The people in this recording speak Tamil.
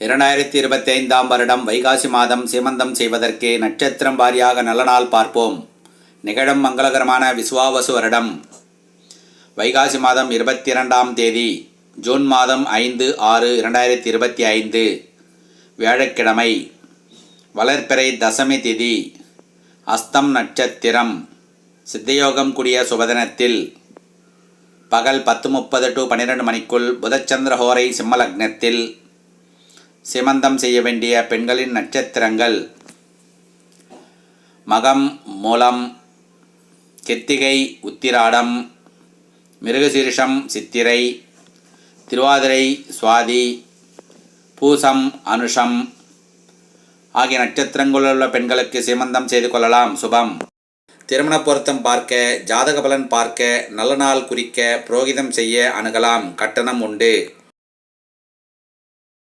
இரண்டாயிரத்தி இருபத்தி ஐந்தாம் வருடம் வைகாசி மாதம் சீமந்தம் செய்வதற்கு நட்சத்திரம் வாரியாக நல்ல நாள் பார்ப்போம். நிகழும் மங்களகரமான விசுவாவசு வருடம். வைகாசி மாதம் இருபத்தி இரண்டாம் தேதி ஜூன் மாதம் ஐந்து ஆறு இரண்டாயிரத்தி இருபத்தி ஐந்து வியாழக்கிழமை வளர்ப்பிறை தசமி திதி அஸ்தம் நட்சத்திரம் சித்தயோகம் கூடிய சுபதினத்தில் பகல் பத்து முப்பது டு பன்னிரெண்டு மணிக்குள் புதச்சந்திர ஹோரை சிம்மலக்னத்தில் சிமந்தம் செய்ய வேண்டிய பெண்களின் நட்சத்திரங்கள். மகம் மூலம் கித்திகை உத்திராடம் மிருகசீரிஷம் சித்திரை திருவாதிரை சுவாதி பூசம் அனுஷம் ஆகிய நட்சத்திரங்களில் உள்ள பெண்களுக்கு சிமந்தம் செய்து கொள்ளலாம். சுபம். திருமண பொருத்தம் பார்க்க ஜாதக பலன் பார்க்க நல்ல நாள் குறிக்க புரோகிதம் செய்ய அணுகலாம். கட்டணம் உண்டு.